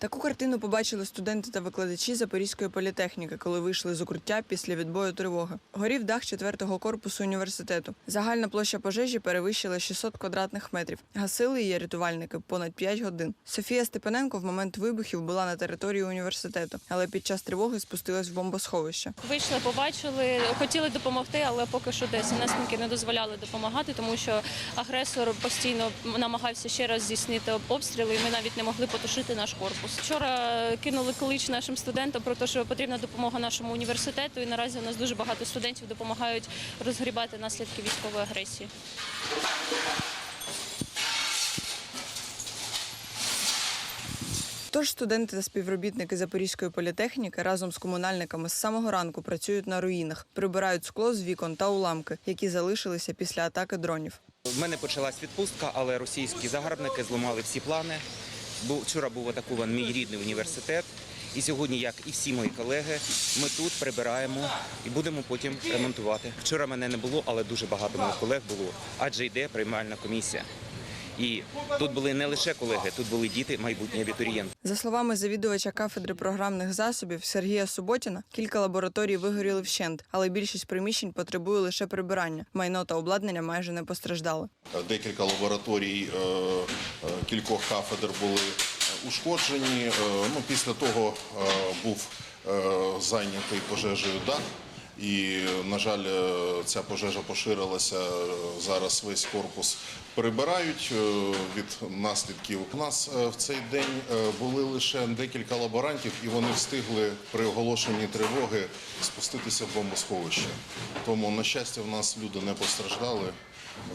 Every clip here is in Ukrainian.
Таку картину побачили студенти та викладачі Запорізької політехніки, коли вийшли з укриття після відбою тривоги. Горів дах четвертого корпусу університету. Загальна площа пожежі перевищила 600 квадратних метрів. Гасили її рятувальники понад 5 годин. Софія Степаненко в момент вибухів була на території університету, але під час тривоги спустилась в бомбосховище. Вийшли, побачили, хотіли допомогти, але поки що ДСНСники не дозволяли допомагати, тому що агресор постійно намагався ще раз здійснити обстріли, і ми навіть не могли потушити наш корпус. Вчора кинули клич нашим студентам про те, що потрібна допомога нашому університету, і наразі у нас дуже багато студентів допомагають розгрібати наслідки військової агресії. Тож студенти та співробітники Запорізької політехніки разом з комунальниками з самого ранку працюють на руїнах, прибирають скло з вікон та уламки, які залишилися після атаки дронів. В мене почалась відпустка, але російські загарбники зламали всі плани. Вчора був атакований мій рідний університет. І сьогодні, як і всі мої колеги, ми тут прибираємо і будемо потім ремонтувати. Вчора мене не було, але дуже багато моїх колег було, адже йде приймальна комісія. І тут були не лише колеги, тут були діти, майбутні абітурієнти. За словами завідувача кафедри програмних засобів Сергія Суботіна, кілька лабораторій вигоріли вщент, але більшість приміщень потребує лише прибирання. Майно та обладнання майже не постраждали. Декілька лабораторій е, е, кількох кафедр були е, ушкоджені. Ну, після того був зайнятий пожежею дах. І, на жаль, е, ця пожежа поширилася. Е, Зараз весь корпус прибирають е, від наслідків. У нас в цей день були лише декілька лаборантів, і вони встигли при оголошенні тривоги спуститися в бомбосховище. Тому, на щастя, в нас люди не постраждали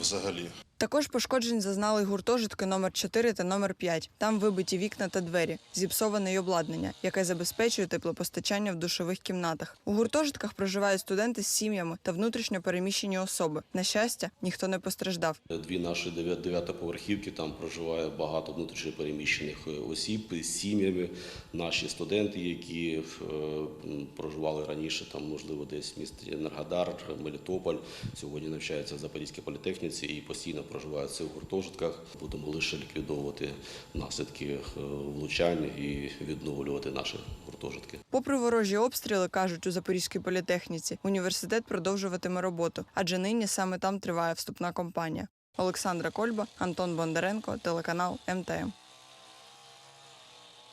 взагалі. Також пошкоджень зазнали гуртожитки номер 4 та номер 5. Там вибиті вікна та двері, зіпсоване й обладнання, яке забезпечує теплопостачання в душових кімнатах. У гуртожитках проживають студенти з сім'ями та внутрішньо переміщені особи. На щастя, ніхто не постраждав. Дві наші дев'я- дев'ятоповерхівки, там проживає багато внутрішньопереміщених е, осіб з сім'ями. Наші студенти, які е, проживали раніше, там можливо десь в місті Енергодар, Мелітополь, сьогодні навчаються в Запорізькій політехніці і постійно проживають в гуртожитках. Будемо лише ліквідовувати наслідки е, влучань і відновлювати наші гуртожитки. Попри ворожі обстріли, кажуть у Запорізькій політехніці, університет продовжуватиме роботу, адже нині саме там триває вступна кампанія. Олександра Кольба, Антон Бондаренко, телеканал МТМ.